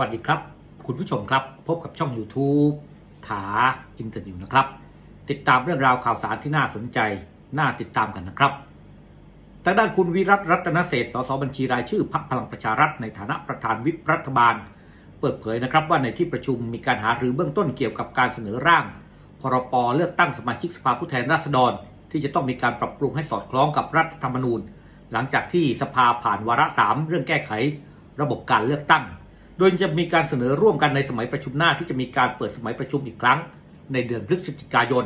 วัสดีครับ คุณผู้ชมครับ พบกับช่อง YouTube ถาอินเตอร์นิวนะครับ ติดตามเรื่องราวข่าวสารที่น่าสนใจ น่าติดตามกันนะครับทางด้านคุณวิรัตรัตนเศษสสบัญชีรายชื่อพรรคพลังประชารัฐในฐานะประธานวิปรัฐบาล เปิดเผยนะครับว่าในที่ประชุมมีการหารือเบื้องต้นเกี่ยวกับการเสนอร่าง พรปเลือกตั้งสมาชิกสภาผู้แทนราษฎร ที่จะต้องมีการปรับปรุงให้สอดคล้องกับรัฐธรรมนูญ หลังจากที่สภาผ่านวาระสามเรื่องแก้ไข ระบบการเลือกตั้ง โดยจะมีการเสนอร่วมกันในสมัยประชุมหน้าที่จะมีการเปิดสมัยประชุมอีกครั้ง ในเดือนพฤศจิกายน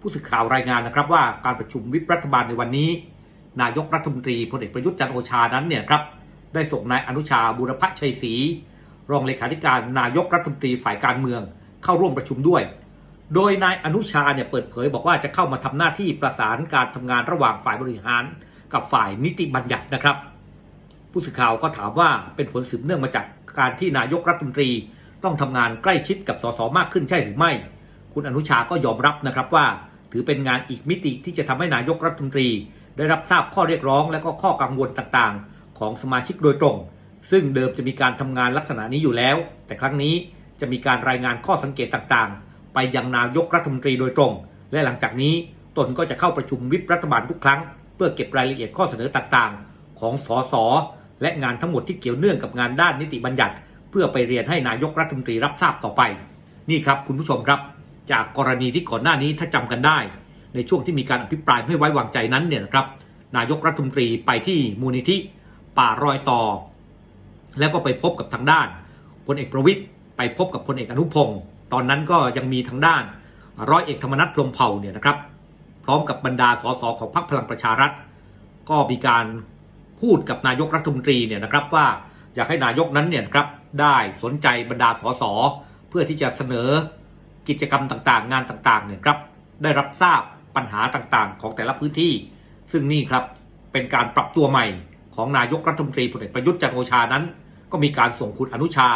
ผู้สื่อข่าวรายงานนะครับว่าการประชุมวิปรัฐบาลในวันนี้ นายกรัฐมนตรีพลเอกประยุทธ์จันโอชานั้นเนี่ยครับได้ส่งนายอนุชาบุรพชัยศรีรองเลขาธิการนายกรัฐมนตรีฝ่ายการเมือง เข้าร่วมประชุมด้วย โดยนายอนุชาเนี่ยเปิดเผยบอกว่าจะเข้ามาทำหน้าที่ประสานการทำงานระหว่างฝ่ายบริหาร กับฝ่ายนิติบัญญัตินะครับ ผู้สื่อข่าวก็ถามว่าเป็นผลสืบเนื่องมาจาก การที่นายกรัฐมนตรี ต้องทำงานใกล้ชิดกับสสมากขึ้นใช่หรือไม่ คุณอนุชาก็ยอมรับนะครับว่า ถือเป็นงานอีกมิติที่จะทำให้นายกรัฐมนตรี ได้รับทราบข้อเรียกร้องและก็ข้อกังวลต่างๆ ของสมาชิกโดยตรง ซึ่งเดิมจะมีการทำงานลักษณะนี้อยู่แล้ว แต่ครั้งนี้จะมีการรายงานข้อสังเกตต่างๆ ไปยังนายกรัฐมนตรีโดยตรง และหลังจากนี้ตนก็จะเข้าประชุมวิปรัฐบาลทุกครั้ง เพื่อเก็บรายละเอียดข้อเสนอต่างๆ ของสส และงานทั้งหมดที่เกี่ยวเนื่องกับงานด้านนิติบัญญัติ เพื่อไปเรียนให้นายกรัฐมนตรีรับทราบต่อไป นี่ครับคุณผู้ชมครับ จากกรณีที่ก่อนหน้านี้ถ้าจำกันได้ ในช่วงที่มีการอภิปรายไม่ไว้วางใจนั้นเนี่ยนะครับนายกรัฐมนตรีไปที่มูลนิธิป่ารอยต่อ แล้วก็ไปพบกับทางด้านพลเอกประวิตยไปพบกับพลเอกอนุพงศ์ตอนนั้นก็ยังมีทางด้านร้อยเอกธรรมนัฐพรมเผ่าเนี่ยนะครับ พร้อมกับบรรดาสสของพรรคพลังประชารัฐ ก็มีการ พูดกับนายกรัฐมนตรีเนี่ยนะครับว่าอยากให้นายกนั้นเนี่ยครับได้สนใจบรรดาสสเพื่อที่จะเสนอกิจกรรมต่างๆ งานต่างๆเนี่ยครับได้รับทราบปัญหาต่างๆ ของแต่ละพื้นที่ ซึ่งนี่ครับเป็นการปรับตัวใหม่ของนายกรัฐมนตรีพลเอกประยุทธ์จันทร์โอชานั้น ก็มีการส่งคุณอนุชา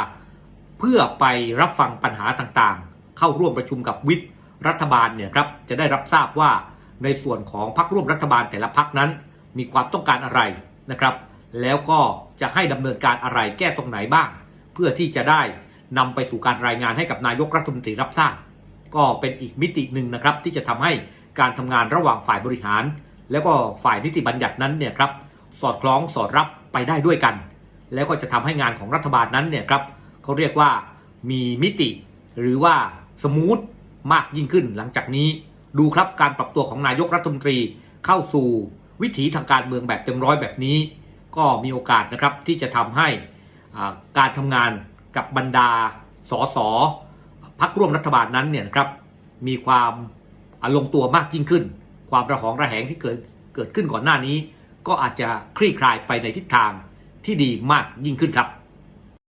เพื่อไปรับฟังปัญหาต่างๆ เข้าร่วมประชุมกับวิปรัฐบาลเนี่ยครับจะได้รับทราบว่าในส่วนของพรรคร่วมรัฐบาลแต่ละพรรคนั้น มีความต้องการอะไร นะครับ แล้วก็จะให้ดำเนินการอะไรแก้ตรงไหนบ้าง เพื่อที่จะได้นำไปสู่การรายงานให้กับนายกรัฐมนตรีรับทราบก็เป็นอีกมิติหนึ่งนะครับ ที่จะทำให้การทำงานระหว่างฝ่ายบริหาร แล้วก็ฝ่ายนิติบัญญัตินั้นเนี่ยครับสอดคล้องสอดรับไปได้ด้วยกัน แล้วก็จะทำให้งานของรัฐบาลนั้นเนี่ยครับเขาเรียกว่ามีมิติ หรือว่าสมูทมากยิ่งขึ้นหลังจากนี้ ดูครับการปรับตัวของนายกรัฐมนตรีเข้าสู่ วิถีทางการเมืองแบบเต็มร้อยแบบนี้ ก็มีโอกาสนะครับที่จะทำให้การทำงานกับบรรดาสสพักร่วมรัฐบาลนั้นเนี่ยนะครับมีความอลงตัวมากยิ่งขึ้น ความระหองระแหงที่เกิดเกิดขึ้นก่อนหน้านี้ ก็อาจจะคลี่คลายไปในทิศทางที่ดีมากยิ่งขึ้นครับ